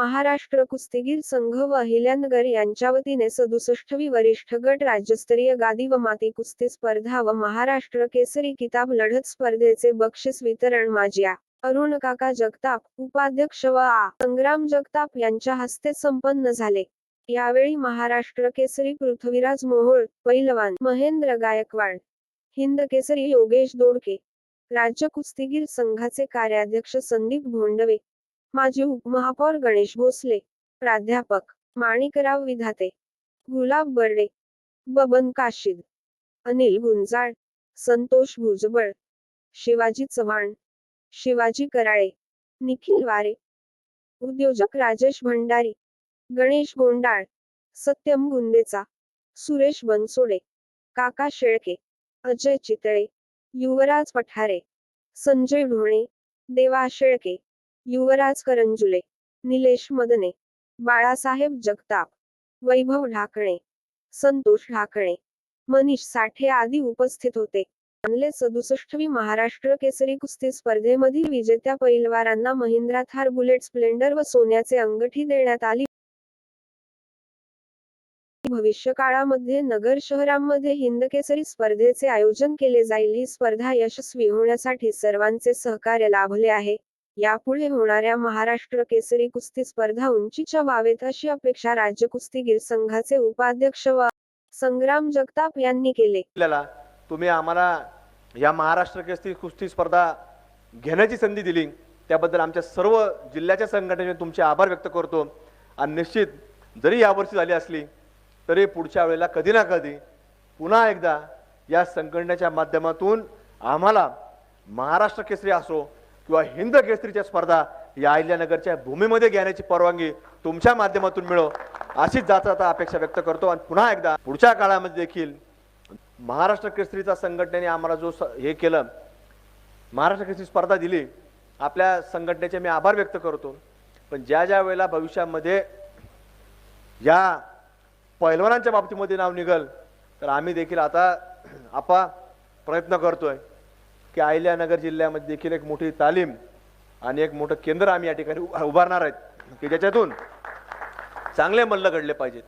महाराष्ट्र कुस्तीगीर संघ व अहिल्यानगर यांच्या वतीने सदुसष्टवी वरिष्ठ गट राज्यस्तरीय गादी व माती कुस्ती स्पर्धा व महाराष्ट्र केसरी किताब लढत स्पर्धेचे बक्षीस वितरण माजिया अरुण काका जगताप उपाध्यक्ष व आ संग्राम जगताप यांच्या हस्ते संपन्न झाले. यावेळी महाराष्ट्र केसरी पृथ्वीराज मोहोळ पैलवान महेंद्र गायकवाड हिंद केसरी योगेश दोडके राज्य कुस्तीगीर संघाचे कार्याध्यक्ष संदीप भोंडवे माजी उपमहापौर गणेश भोसले प्राध्यापक माणिकराव विधाते गुलाब बर्डे बबन काशीद अनिल गुंजाळ संतोष भुजबळ शिवाजी चव्हाण शिवाजी कराळे निखिल वारे उद्योजक राजेश भंडारी गणेश गोंडाळ सत्यम गुंदेचा सुरेश बनसोडे काका शेळके अजय चितळे युवराज पठारे संजय ढोणे देवा शेळके युवराज करंजुले निलेश मदने बाळासाहेब जगताप वैभव ढाकणे संतोष ढाकणे मनीष साठे आदी उपस्थित होते. आणले सदुसष्टवी महाराष्ट्र केसरी कुस्ती स्पर्धेमधील विजेत्या पैलवारांना महिंद्रा थार बुलेट स्प्लेंडर व सोन्याचे अंगठी देण्यात आली. भविष्य काळामध्ये नगर शहरांमध्ये हिंद केसरी स्पर्धेचे आयोजन केले जाईल. ही स्पर्धा यशस्वी होण्यासाठी सर्वांचे सहकार्य लाभले आहे. यापुढे होणाऱ्या महाराष्ट्र केसरी कुस्ती स्पर्धा उंचीच्या व्हावेत अशी अपेक्षा राज्य कुस्तीगीर संघाचे उपाध्यक्ष व संग्राम जगताप यांनी केले. आपल्याला तुम्ही आम्हाला या महाराष्ट्र केसरी कुस्ती स्पर्धा घेण्याची संधी दिली. त्याबद्दल आमच्या सर्व जिल्ह्याच्या संघटनेने तुमचे आभार व्यक्त करतो. आणि निश्चित जरी यावर्षी झाली असली तरी पुढच्या वेळेला कधी ना कधी पुन्हा एकदा या संघटनेच्या माध्यमातून आम्हाला महाराष्ट्र केसरी असो किंवा हिंद केसरीच्या स्पर्धा या अहिल्यानगरच्या भूमीमध्ये घेण्याची परवानगी तुमच्या माध्यमातून मिळो अशीच जाता अपेक्षा व्यक्त करतो. आणि पुन्हा एकदा पुढच्या काळामध्ये देखील महाराष्ट्र केसरीचा संघटनेने आम्हाला जो स- हे केलं महाराष्ट्र केसरी स्पर्धा दिली आपल्या संघटनेचे मी आभार व्यक्त करतो. पण ज्या ज्या वेळेला भविष्यामध्ये या पैलवानांच्या बाबतीमध्ये नाव निघल तर आम्ही देखील आता आपा प्रयत्न करतोय. की अहिल्यानगर जिल्ह्यामध्ये देखील एक मोठी तालीम आणि एक मोठं केंद्र आम्ही या ठिकाणी उभारणार आहेत. की ज्याच्यातून चांगले मल्ल घडले पाहिजेत.